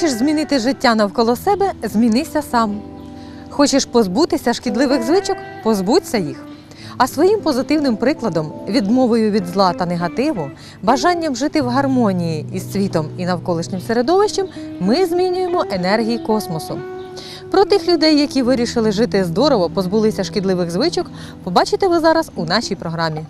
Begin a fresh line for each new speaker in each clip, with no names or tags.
Хочеш змінити життя навколо себе, змінися сам. Хочеш позбутися шкідливих звичок, позбудься їх. А своїм позитивним прикладом, відмовою від зла та негативу, бажанням жити в гармонії із світом і навколишнім середовищем, ми змінюємо енергії космосу. Про тих людей, які вирішили жити здорово, позбулися шкідливих звичок, побачите ви зараз у нашій програмі.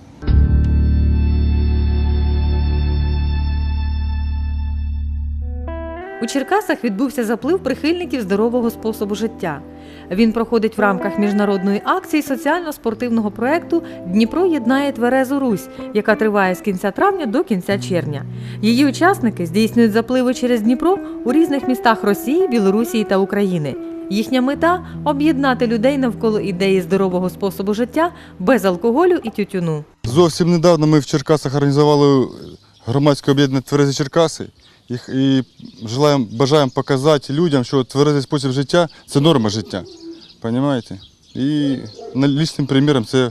У Черкасах відбувся заплив прихильників здорового способу життя. Він проходить в рамках міжнародної акції соціально-спортивного проекту Дніпро єднає Тверезу Русь, яка триває з кінця травня до кінця червня. Її учасники здійснюють запливи через Дніпро у різних містах Росії, Білорусі та України. Їхня мета об'єднати людей навколо ідеї здорового способу життя без алкоголю і тютюну.
Зовсім недавно ми в Черкасах організували громадське об'єднання Тверезі Черкаси. І желаємо, бажаємо показати людям, що тверезий спосіб життя це норма життя. Понимаєте? І лічним приміром це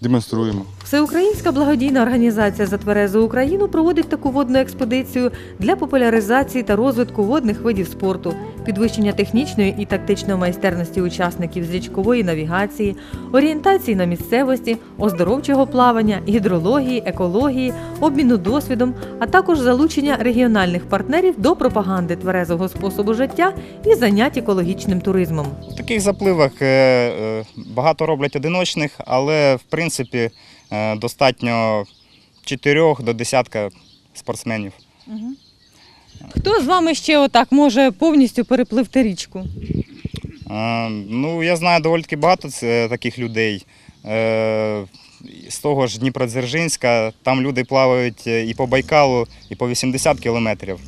демонструємо.
Всеукраїнська благодійна організація за тверезу Україну проводить таку водну експедицію для популяризації та розвитку водних видів спорту, підвищення технічної і тактичної майстерності учасників з річкової навігації, орієнтації на місцевості, оздоровчого плавання, гідрології, екології, обміну досвідом, а також залучення регіональних партнерів до пропаганди тверезого способу життя і занять екологічним туризмом.
В таких запливах е, е, багато роблять одиночних, але в принципі е, достатньо 4 до десятка спортсменів.
Хто з вами ще отак може повністю перепливти річку?
Е, Ну, я знаю доволі таки багато це- таких людей. Е, З того ж Дніпродзержинська, там люди плавають е, і по Байкалу, і по 80 кілометрів.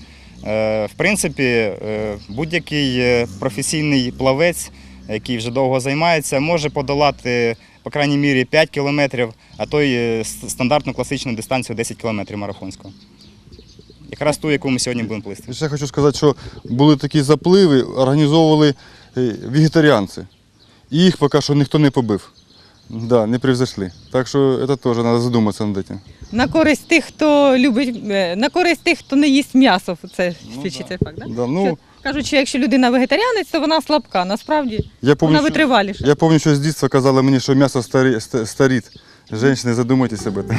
Е, В принципі, е, будь-який е, професійний плавець, який вже довго займається, може подолати, по крайній мірі, 5 кілометрів, а то й е, стандартну класичну дистанцію 10 кілометрів марафонську. Якраз ту, яку ми сьогодні будемо плисти.
Ще хочу сказати, що були такі запливи, організовували е, вегетаріанці. І їх поки що ніхто не побив. Да, не превзошли. Так що це теж треба задуматися над цим.
На користь тих, хто любить, е, на користь тих, хто не їсть м'ясо. Це
Ну, да.
факт, так?
Да, ну,
Кажуть, що якщо людина вегетаріанець, то вона слабка. Насправді
я
вона витриваліша.
Я пам'ятаю, що з дитинства казали мені, що м'ясо старі, ста- старить. Женщини, задумайтесь об этом.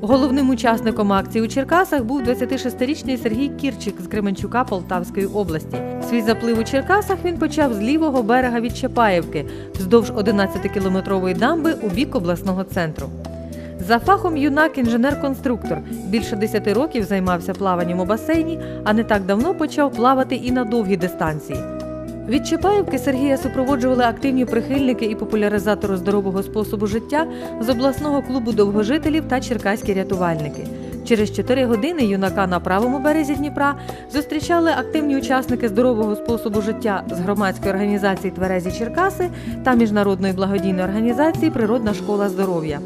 Головним учасником акції у Черкасах був 26-річний Сергій Кірчик з Кременчука Полтавської області. Свій заплив у Черкасах він почав з лівого берега від Чапаєвки, вздовж 11-кілометрової дамби у бік обласного центру. За фахом юнак інженер-конструктор. Більше 10 років займався плаванням у басейні, а не так давно почав плавати і на довгі дистанції. Від Чапаївки Сергія супроводжували активні прихильники і популяризатори здорового способу життя з обласного клубу довгожителів та черкаські рятувальники. Через 4 години юнака на правому березі Дніпра зустрічали активні учасники здорового способу життя з громадської організації Тверезі Черкаси та міжнародної благодійної організації Природна школа здоров'я.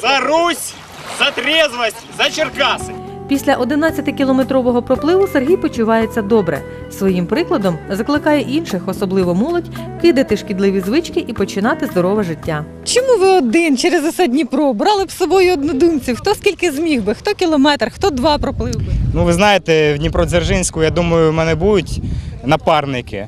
За Русь, за трезвость, за Черкаси.
Після 11-кілометрового пропливу Сергій почувається добре. Своїм прикладом закликає інших, особливо молодь, кидати шкідливі звички і починати здорове життя. Чому ви один через усе Дніпро брали б з собою однодумців? Хто скільки зміг би, хто кілометр, хто два проплив би?
Ну, ви знаєте, в Дніпродзержинську, я думаю, в мене будуть напарники.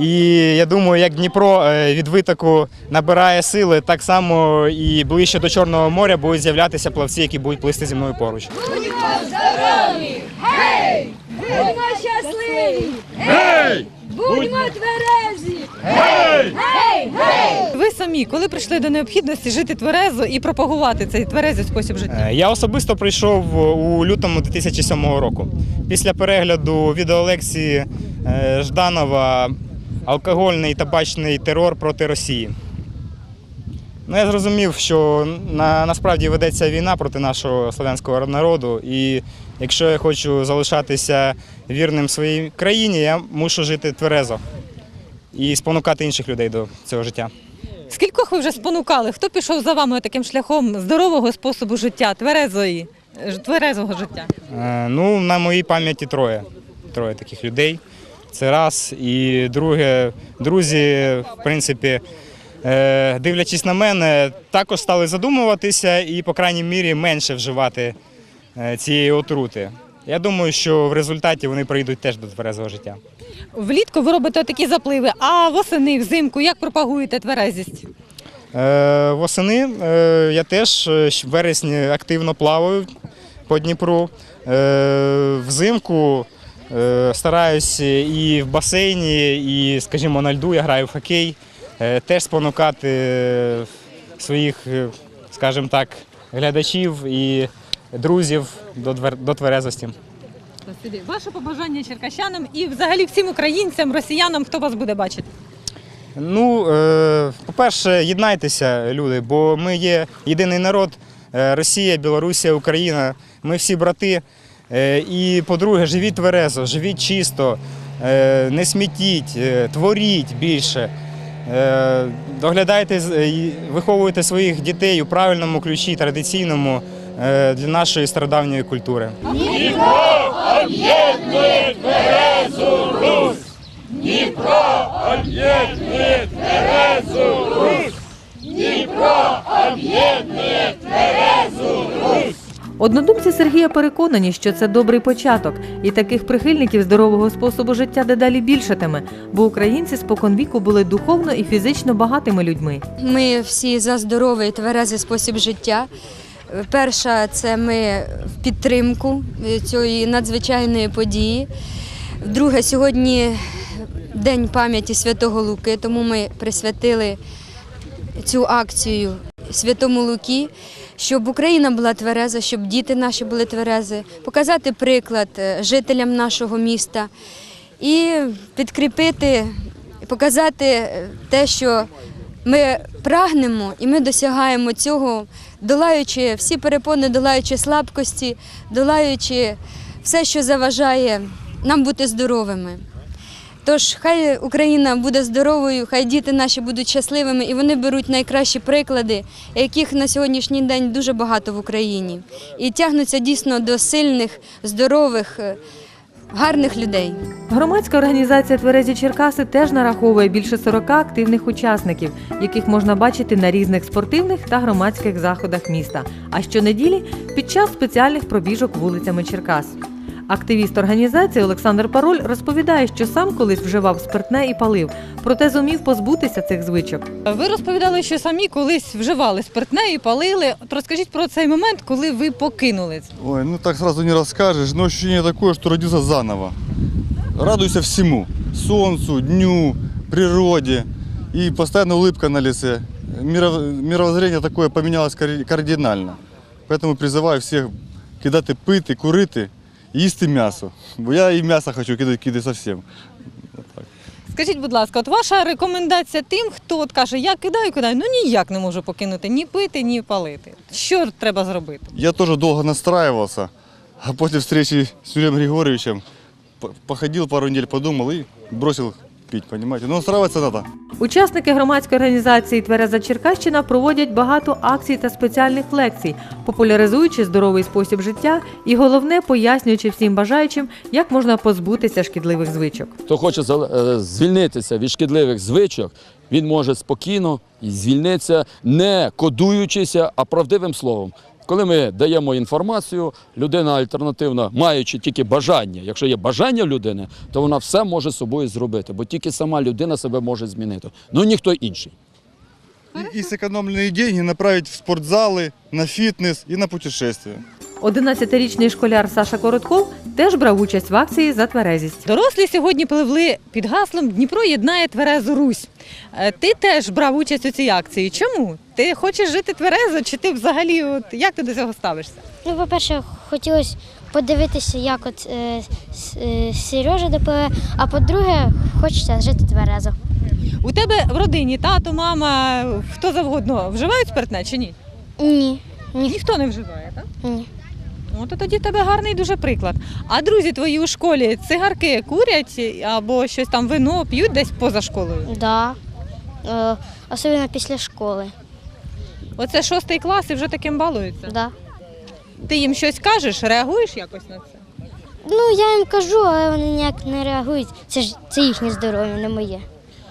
І я думаю, як Дніпро е, від витоку набирає сили, так само і ближче до Чорного моря будуть з'являтися плавці, які будуть плисти зі мною поруч.
Будьмо здорові! Гей! Будьмо щасливі! Гей! Будьмо тверезі! Гей! Гей! Гей!
Ви самі, коли прийшли до необхідності жити тверезо і пропагувати цей тверезий спосіб життя?
Е, Я особисто прийшов у лютому 2007 року. Після перегляду відеолекції е, Жданова алкогольний і табачний терор проти Росії. Ну, я зрозумів, що на, насправді ведеться війна проти нашого слов'янського народу, і якщо я хочу залишатися вірним своїй країні, я мушу жити тверезо і спонукати інших людей до цього життя.
Скількох ви вже спонукали? Хто пішов за вами таким шляхом здорового способу життя, тверезої, ж- тверезого життя?
Е, Ну, на моїй пам'яті троє. Троє таких людей. Це раз. І друге, друзі, в принципі, е, дивлячись на мене, також стали задумуватися і, по крайній мірі, менше вживати е, цієї отрути. Я думаю, що в результаті вони прийдуть теж до тверезого життя.
Влітку ви робите такі запливи, а восени, взимку як пропагуєте тверезість?
Е, Восени е, я теж в вересні активно плаваю по Дніпру. Е, Взимку е, стараюся і в басейні, і, скажімо, на льду я граю в хокей. Е, Теж спонукати своїх, е, скажімо так, глядачів і друзів до тверезості.
Ваше побажання черкащанам і взагалі всім українцям, росіянам, хто вас буде бачити?
Ну, по-перше, єднайтеся, люди, бо ми є єдиний народ. Росія, Білорусія, Україна. Ми всі брати. Е, І по-друге, живіть тверезо, живіть чисто, е, не смітіть, е, творіть більше. Доглядайте, виховуйте своїх дітей у правильному ключі, традиційному для нашої стародавньої культури.
Однодумці Сергія переконані, що це добрий початок, і таких прихильників здорового способу життя дедалі більшатиме, бо українці споконвіку були духовно і фізично багатими людьми.
Ми всі за здоровий тверезий спосіб життя. Перша це ми в підтримку цієї надзвичайної події. Друге, сьогодні День пам'яті Святого Луки, тому ми присвятили цю акцію Святому Луки, щоб Україна була твереза, щоб діти наші були тверези, показати приклад е, жителям нашого міста і підкріпити, показати е, те, що ми прагнемо і ми досягаємо цього, долаючи всі перепони, долаючи слабкості, долаючи все, що заважає нам бути здоровими. Тож хай Україна буде здоровою, хай діти наші будуть щасливими і вони беруть найкращі приклади, яких на сьогоднішній день дуже багато в Україні, і тягнуться дійсно до сильних, здорових, е, гарних людей.
Громадська організація Тверезі Черкаси теж нараховує більше 40 активних учасників, яких можна бачити на різних спортивних та громадських заходах міста. А щонеділі під час спеціальних пробіжок вулицями Черкас. Активіст організації Олександр Пароль розповідає, що сам колись вживав спиртне і палив, проте зумів позбутися цих звичок. Ви розповідали, що самі колись вживали спиртне і палили. От розкажіть про цей момент, коли ви покинули.
Ой, ну так сразу не расскажешь, но ощущение такое, что родился заново. Радуйся всему. Солнцу, дню, природе. И постоянно улыбка на лице. Миро- Мировоззрение такое поменялось кар- кардинально. Поэтому призываю всех кидати пити, курити, і їсти м'ясо. Бо я і м'ясо хочу кидати, кидати зовсім.
Скажіть, будь ласка, от ваша рекомендація тим, хто от каже, я кидаю, кидаю, ну ніяк не можу покинути ні пити, ні палити. Що треба зробити?
Я теж довго настраювався, а потім зустрічі з Юрієм Григоровичем походив пару недель, подумав і бросил пить, понимаете. Но настраиваться надо.
Учасники громадської організації Твереза Черкащина проводять багато акцій та спеціальних лекцій, популяризуючи здоровий спосіб життя і головне пояснюючи всім бажаючим, як можна позбутися шкідливих звичок.
Хто хоче зал- е, звільнитися від шкідливих звичок, він може спокійно і звільнитися, не кодуючися, а правдивим словом. Коли ми даємо інформацію, людина альтернативна, маючи тільки бажання, якщо є бажання в людини, то вона все може з собою зробити, бо тільки сама людина себе може змінити. Ну ніхто інший.
И, и сэкономленные деньги направить в спортзалы, на фитнес и на путешествия.
11-річний школяр Саша Коротков теж брав участь в акції за тверезість. Дорослі сьогодні пливли під гаслом Дніпро єднає тверезу Русь. Е, Ти теж брав участь у цій акції. Чому? Ти хочеш жити тверезо, чи ти взагалі от як ти до цього ставишся?
Ну, по-перше, хотілося подивитися, як от е, е, Сережа допливе, а по-друге, хочеться жити тверезо.
У тебе в родині тато, мама, хто завгодно вживають спиртне чи ні?
Ні. Ні.
Ніхто не вживає, так?
Ні.
Ну, то тоді тебе гарний дуже приклад. А друзі твої у школі цигарки курять або щось там вино п'ють десь поза школою.
Да. е, особливо після школи.
Оце шостий клас і вже таким балуються.
Да.
Ти їм щось кажеш, реагуєш якось на це?
Ну, я їм кажу, але вони ніяк не реагують. Це ж це їхнє здоров'я, не моє.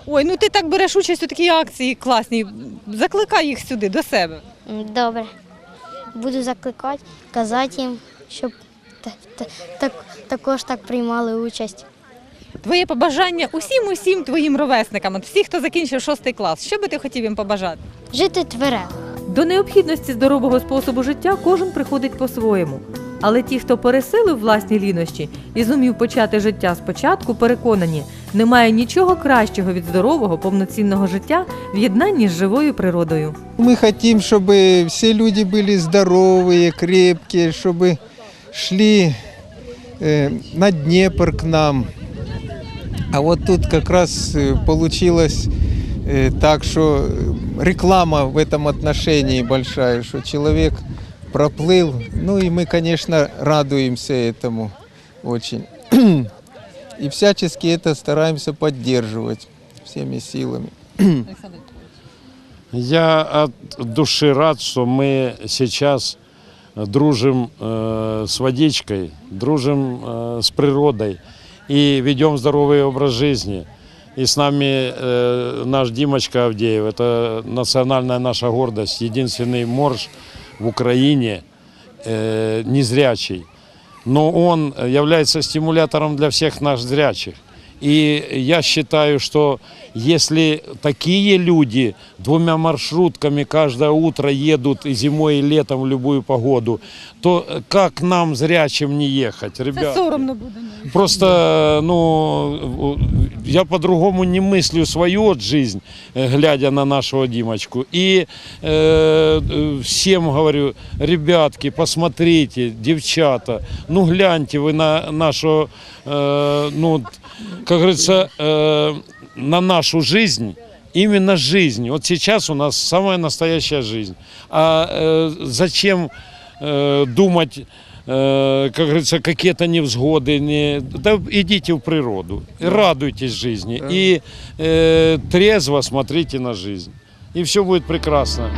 Ой, ну ти так береш участь у такій акції класній. Закликай їх сюди, до себе.
Добре. Буду закликати, казати їм, щоб та- та- так, також так приймали участь.
Твоє побажання усім усім твоїм ровесникам, от всі, хто закінчив шостий клас. Що би ти хотів їм побажати?
Жити тверезо.
До необхідності здорового способу життя кожен приходить по-своєму. Але ті, хто пересилив власні лінощі і зумів почати життя спочатку, переконані, немає нічого кращого від здорового повноцінного життя в єднанні з живою природою.
Мы хотим, чтобы все люди были здоровые, крепкие, чтобы шли э, на Днепр к нам. А вот тут как раз э, получилось э, так, что э, реклама в этом отношении большая, что человек Проплыл. Ну и мы, конечно, радуемся этому очень. И всячески это стараемся поддерживать всеми силами.
Я от души рад, что мы сейчас дружим э, с водичкой, дружим э, с природой и ведем здоровый образ жизни. И с нами э, наш Димочка Авдеев, это национальная наша гордость, единственный морж в Украине, э, незрячий. Но он является стимулятором для всех нас зрячих. И я считаю, что если такие люди двумя маршрутками каждое утро едут и зимой, и летом в любую погоду, то как нам зрячим не ехать, ребят?
соромно буде.
Просто, ну, я по-другому не мыслю свою вот жизнь, э, глядя на нашего Димочку. И э, всем говорю, ребятки, посмотрите, девчата, ну гляньте вы на нашу, э, ну, как говорится, э, на нашу жизнь. Именно жизнь. Вот сейчас у нас самая настоящая жизнь. А э, зачем э, думать, э, как говорится, какие-то невзгоды? Не... Да идите в природу, и радуйтесь жизни и э, трезво смотрите на жизнь. И все будет прекрасно.